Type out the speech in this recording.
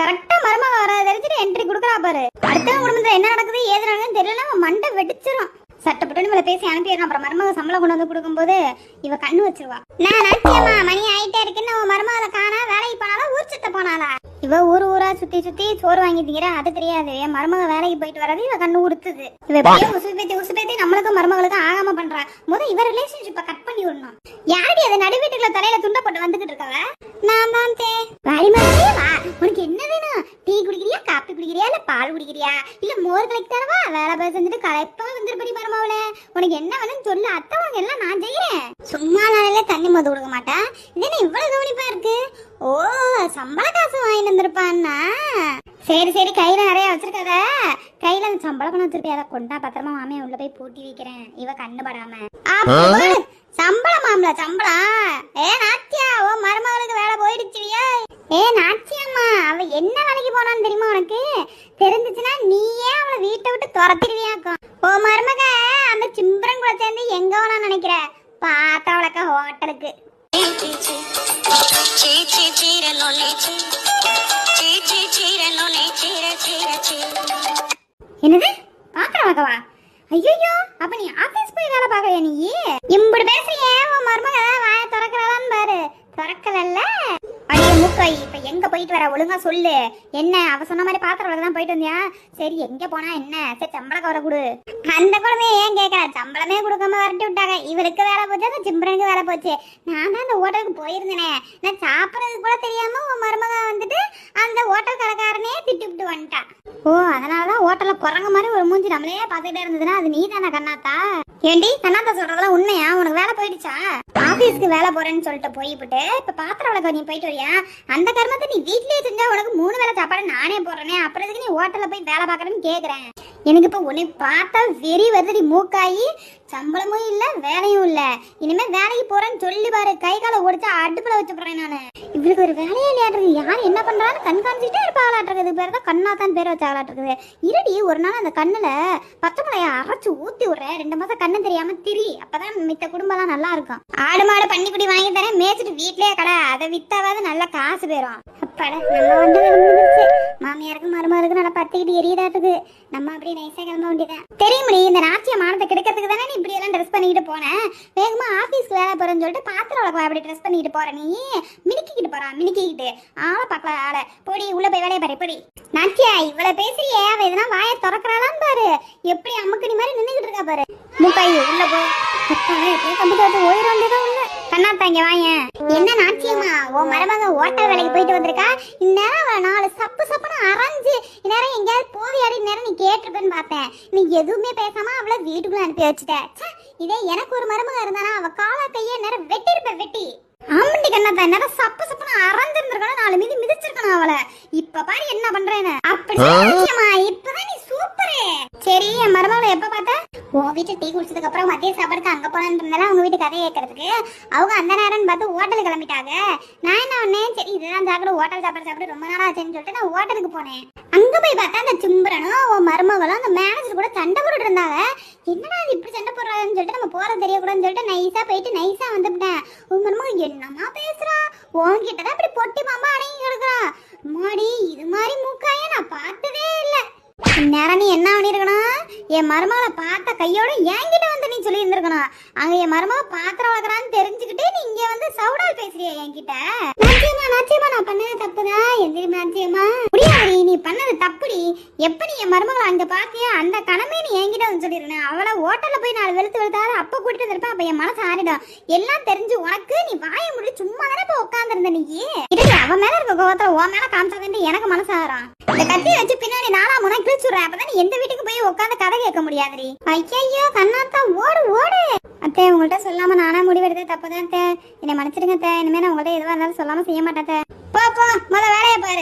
கரெக்டா மருமக வர தெரிஞ்சுட்டு என்ட்ரி கொடுக்குறா பாரு. அடுத்த குடும்பத்துல என்ன நடக்குது ஏது நடக்குதுன்னு தெரியல அவன் மண்டை வெடிச்சிரும். சட்டப்பட்டு இவளை பேசி அனுப்பிடுறான் அப்புறம் மருமக சம்பளம் கொண்டு வந்து கொடுக்கும்போது இவ கண்ணு வச்சிருவா. நான் நாச்சியம்மா மணி ஆயிட்டே இருக்குன்னு உன் மருமகளை காணா வேலைக்கு போனாலும் ஊர் சுத்த போனாளா? இவ ஊர் ஊரா சுத்தி சுத்தி சோறு வாங்கி திங்கிற. அது தெரியாது. என் மருமக வேலைக்கு போயிட்டு வரது இவ கண்ணு உறுத்துது இவ எப்படியோ உசு பேத்தி உசு பேத்தி நம்மளுக்கும் மருமகளுக்கும் ஆகாம பண்றா. முத இவ ரிலேஷன்ஷிப்ப கட் பண்ணி விடணும். யாரடி அது நடு வீட்டுக்குள்ள தலையில துண்டப்பட்டு வந்துகிட்டு இருக்கவ? நான் தான் தே. வாடி மருமகளே வா உனக்கு என்ன வேணும் டீ குடிக்கிறியா? இல்ல பால் குடிக்கிறியா? இல்ல மோர் கலக்கி தரவா? வேலை போய் செஞ்சுட்டு களைப்பா வந்துருப்படி மருமகளே உனக்கு என்ன வேணும்னு சொல்லு. அத்தை உனக்கு எல்லாம் நான் செய்யறேன். சும்மா நாளையில தண்ணி மொத்த கொடுக்க மாட்டேன் இது என்ன இவ்வளவு கவனிப்பா இருக்கு? ஓ சம்பள காசு வாங்கிட்டு வந்திருப்பான்னா? சரி சரி. கையில நிறைய வச்சிருக்காத. கையில அந்த சம்பள பணம் வச்சிருக்கேன் அதை கொண்டா பத்திரமா மாமியா உள்ள போய் பூட்டி வைக்கிறேன். இவ கண்ணு படாம. சம்பளம் மாம்ல சம்பளம். ஏ நாச்சியா ஓ மருமகளுக்கு வேலை போயிடுச்சுவியா ஏ ஆமா அவ என்ன வேலைக்கு போனான்னு தெரியுமா உனக்கு? தெரிஞ்சுச்சுன்னா நீயே அவளை வீட்டை விட்டு துரத்திடுவியாக்கும். ஓ மருமக அந்த சிம்பரன் கூட சேர்ந்து எங்க வேணா நினைக்கிற? பார்த்தா அவளக்க ஹோட்டலுக்கு. என்னது? பாக்குற வா ஐயோ அப்ப நீ ஆபீஸ் போய் வேலை பாக்கலையா நீ? இம்புடு பேசுறியே உன் வர ஒழுங்கா சொல்லு. என்ன அவ சொன்ன மாதிரி பாத்திரம் தான் போயிட்டு வந்தியா? சரி எங்க போனா என்ன? சரி சம்பள கவரை கொடு. அந்த குழந்தைய ஏன் கேட்கற சம்பளமே கொடுக்காம வரட்டி விட்டாங்க. இவருக்கு வேலை போச்சு அந்த சிம்பரனுக்கு வேலை போச்சு. நான் தான் அந்த ஹோட்டலுக்கு போயிருந்தேனே. நான் சாப்பிட்றதுக்கு கூட தெரியாம உன் மருமக வந்துட்டு அந்த ஹோட்டல் திட்டுப்பிட்டு விட்டு வந்துட்டான். ஓ அதனாலதான் ஹோட்டல்ல குரங்க மாதிரி ஒரு மூஞ்சி நம்மளே பாத்துக்கிட்டே இருந்ததுன்னா அது நீ தானே கண்ணாத்தா? ஏண்டி கண்ணாத்தா சொல்றதெல்லாம் உண்மையா? உனக்கு வேலை போயிடுச்சா? ஆபீஸ்க்கு வேலை போறேன்னு சொல்லிட்டு போய்விட்டு இப்ப பாத்திரம் விளக்க நீ போயிட்டு வரியா? அந்த கர்மத்தை நீ வீட்லயே செஞ்சா உனக்கு மூணு வேலை சாப்பாடு நானே போடுறேனே அப்புறம் எதுக்கு நீ ஹோட்டல்ல போய் வேலை பாக்குறேன்னு கேக்குறேன்? எனக்கு இப்போ உன்னை பார்த்தா வெறி வருதடி மூக்காயி. சம்பளமும் இல்லை வேலையும் இல்லை. இனிமேல் வேலைக்கு போறேன்னு சொல்லி பாரு. கை காலை ஒடிச்சு அடுப்பில் வச்சு போறேன் நானு. இவளுக்கு ஒரு வேலையே இல்லையாட்டு யார் என்ன பண்றான்னு கண் காமிச்சிட்டே பேர் தான் கண்ணா தான் பேர் வச்சாங்களாட்டுருக்குது இருடி ஒரு நாள் அந்த கண்ணுல பச்சை மிளகாய அரைச்சு ஊத்தி விடுறேன் ரெண்டு மாதம் கண்ணு தெரியாம திரி. அப்போதான் மித்த குடும்பம்லாம் நல்லா இருக்கும். ஆடு மாடு பன்னிக்குடி வாங்கி தரேன். மேய்ச்சிட்டு வீட்லேயே கடை. அதை வித்தாவது நல்ல காசு போயிடும் அப்பாடா நம்ம வந்து முடிஞ்சிருச்சு மாமியாருக்கு மருமகளுக்கு நல்லா பத்திக்கிட்டு எரியதாட்டுக்கு நம்ம அப்படியே நைஸா கிளம்ப வேண்டியதான் தெரியுமடி இந்த நாச்சிய மானத்தை கிடைக்கிறதுக்கு தானே நீ இப்படி எல்லாம் ட்ரெஸ் பண்ணிக்கிட்டு போனேன் வேகமா ஆபீஸ்க்கு வேலை போறேன்னு சொல்லிட்டு பாத்திரம் வளர்க்க அப்படி ட்ரெஸ் பண்ணிட்டு போற நீ? மினுக்கிக்கிட்டு போறா மினுக்கிக்கிட்டு. ஆளை பார்க்கல ஆளை. போடி உள்ள போய் வேலையை பாரு போடி. நாச்சியா இவ்வளவு பேசுறியே அவ எதனா வாயை திறக்கறாளான்னு பாரு. எப்படி அம்முக்கடி மாதிரி நின்னுகிட்டு இருக்கா பாரு. முக்காய் உள்ள போய் அப்பாடா, எப்படியோ கம்பு தோத்து ஓயிட வேண்டியதான் உள்ள கண்ணாத்தா இங்க வாயேன் என்ன நாச்சியம்மா உன் மருமக ஓட்டல் வேலைக்கு போயிட்டு வந்திருக்கா? இந்நேரம் நாலு சப்பு சப்புன்னு அரைஞ்சு இந்நேரம் எங்கேயாவது போவியாடி நேரம் நீ கேட்டிருப்பேன்னு பார்த்தேன். நீ எதுவுமே பேசாம அவளை வீட்டுக்குள்ள அனுப்பி வச்சுட்ட. ச்சே, இதே எனக்கு ஒரு மருமக இருந்தானா அவ காலா கையை நேரம் வெட்டி இருப்பேன் வெட்டி. ஆமண்டி கண்ணாத்தா நேரம் சப்பு சப்புன்னு அரைஞ்சிருந்திருக்கணும் நாலு மிதி மிதிச்சிருக்கணும் அவளை? இப்ப பாரு என்ன பண்றேன்னு. அப்படி உன் வீட்டு டீ குடிச்சதுக்கு அப்புறம் மதிய சாப்பாடுக்கு அங்கே போனான்னு இருந்தாலும் அவங்க வீட்டு கதையை கேட்கறதுக்கு அவங்க அந்த நேரம்னு பார்த்து ஹோட்டல் கிளம்பிட்டாங்க. நான் என்ன பண்ணேன்? சரி இதுதான் சாப்பிட ஹோட்டல் சாப்பாடு சாப்பிட ரொம்ப நாள் ஆச்சுன்னு சொல்லிட்டு நான் ஹோட்டலுக்கு போனேன். அங்கே போய் பார்த்தா அந்த சிம்பரனும் உன் மருமகளும் அந்த மேனேஜர் கூட சண்டை போட்டுட்டு இருந்தாங்க. என்னடா அது இப்படி சண்டை போடுறாங்கன்னு சொல்லிட்டு நம்ம போற தெரியக்கூடாதுன்னு சொல்லிட்டு நைஸாக போயிட்டு நைஸாக வந்துவிட்டேன் உன் மருமக என்னமா பேசுகிறான் உன்கிட்ட தான் இப்படி பொட்டி பாம்பா அடங்கி கிடக்குறான் மாடி இது மாதிரி மூக்காயே நான் பார்த்து இந்நேரம் நீ என்ன பண்ணிருக்கணும்? என் மருமகளை பார்த்த கையோட என்கிட்ட வந்து நீ சொல்லியிருந்திருக்கணும். அங்க என் மருமக பாத்திரம் வளர்க்குறான்னு தெரிஞ்சுக்கிட்டே நீ இங்க வந்து சவுடால் பேசுறியா என்கிட்ட. நாச்சியம்மா நாச்சியம்மா நான் பண்ணது தப்புதான் எந்திரிமா நாச்சியம்மா முடியாது நீ பண்ணது தப்புடி. எப்ப நீ என் மருமகளை அங்க பாத்தியா அந்த கணமே நீ என்கிட்ட வந்து சொல்லிருக்கணும். அவளை ஹோட்டல்ல போய் நாலு வெளுத்து வெளுத்தாரு அப்ப கூட்டிட்டு வந்திருப்பா அப்ப என் மனசு ஆறிடும். எல்லாம் தெரிஞ்சு உனக்கு நீ வாய முடி சும்மா தானே இப்ப உட்காந்துருந்த நீ அவன் மேல இருக்க கோவத்துல உன் மேல காமிச்சாதான் எனக்கு மனசு ஆறான். இந்த கத்தியை வச்சு பின்னாடி நாலா முறை கிழிச்சுடுறேன் அப்பதான் எந்த வீட்டுக்கு போய் உட்காந்து கதை கேட்க முடியாதுடி. ஐயோ கண்ணாத்தா ஓடு ஓடு. அத்தை உங்கள்கிட்ட சொல்லாம நானா முடிவெடுத்து தப்புதான் அத்தை. என்னை மன்னிச்சிருங்க அத்தை. இனிமே நான் உங்கள்கிட்ட எதுவாக இருந்தாலும் சொல்லாம செய்ய மாட்டேன் போ போ முத வேலையை பாரு.